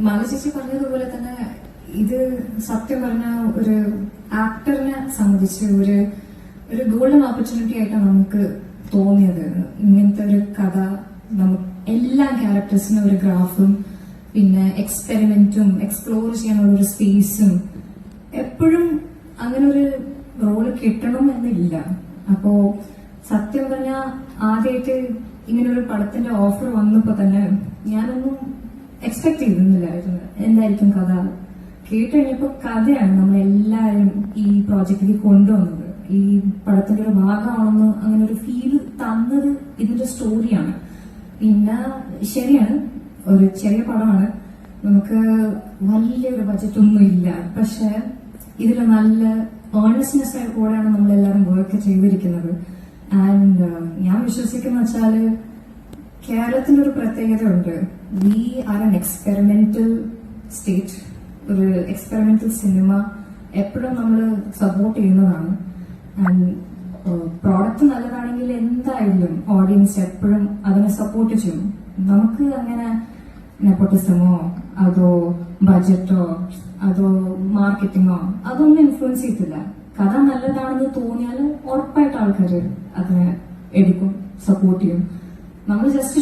മാലചേച്ചി പറഞ്ഞതുപോലെ തന്നെ ഇത് സത്യം പറഞ്ഞ ഒരു ആക്ടറിനെ സംബന്ധിച്ച് ഒരു ഒരു ഗോൾഡൻ ഓപ്പർച്യൂണിറ്റി ആയിട്ടാണ് നമുക്ക് തോന്നിയത്. ഇങ്ങനത്തെ ഒരു കഥ നമുക്ക് എല്ലാ ക്യാരക്ടേഴ്സിനും ഒരു ഗ്രാഫും പിന്നെ എക്സ്പെരിമെന്റും എക്സ്പ്ലോർ ചെയ്യാനുള്ള ഒരു സ്പേസും എപ്പോഴും അങ്ങനെ ഒരു റോൾ കിട്ടണം എന്നില്ല അപ്പോ സത്യം പറഞ്ഞ ആദ്യമായിട്ട് ഇങ്ങനെ ഒരു പടത്തിന്റെ ഓഫർ വന്നപ്പോ തന്നെ ഞാനൊന്നും എക്സ്പെക്ട് ചെയ്തിരുന്നില്ലായിരുന്നു എന്തായിരിക്കും കഥ? കേട്ട് കഴിഞ്ഞപ്പോ കഥയാണ് നമ്മളെല്ലാരും ഈ പ്രോജക്റ്റിലേക്ക് കൊണ്ടുവന്നത്. ഈ പടത്തിന്റെ ഒരു ഭാഗമാണെന്ന് അങ്ങനെ ഒരു ഫീൽ തന്നത് ഇതിന്റെ സ്റ്റോറിയാണ് പിന്നെ ശരിയാണ്. ഒരു ചെറിയ പടമാണ്. നമുക്ക് വലിയൊരു ബജറ്റ് ഒന്നും ഇല്ല. പക്ഷെ ഇതിൽ നല്ല ഏർണസ്നെസ് കൂടെയാണ് നമ്മൾ എല്ലാവരും വർക്ക് ചെയ്തിരിക്കുന്നത് ആൻഡ് ഞാൻ വിശ്വസിക്കുന്ന വെച്ചാൽ കേരളത്തിന്റെ ഒരു പ്രത്യേകത ഉണ്ട് V R N experimental state ഒരു എക്സ്പെരിമെന്റൽ സിനിമ എപ്പോഴും നമ്മൾ സപ്പോർട്ട് ചെയ്യുന്നതാണ്. ആൻഡ് പ്രോഡക്റ്റ് നല്ലതാണെങ്കിൽ എന്തായാലും ഓഡിയൻസ് എപ്പോഴും അതിനെ സപ്പോർട്ട് ചെയ്യും. നമുക്ക് അങ്ങനെ നെപ്പോട്ടിസമോ അതോ ബജറ്റോ അതോ മാർക്കറ്റിങ്ങോ അതൊന്നും ഇൻഫ്ലുവൻസ് ചെയ്യത്തില്ല. കഥ നല്ലതാണെന്ന് തോന്നിയാൽ ഉറപ്പായിട്ട് ആൾക്കാർ അതിനെ എടുക്കും സപ്പോർട്ട് ചെയ്യും. നമ്മൾ ജസ്റ്റ്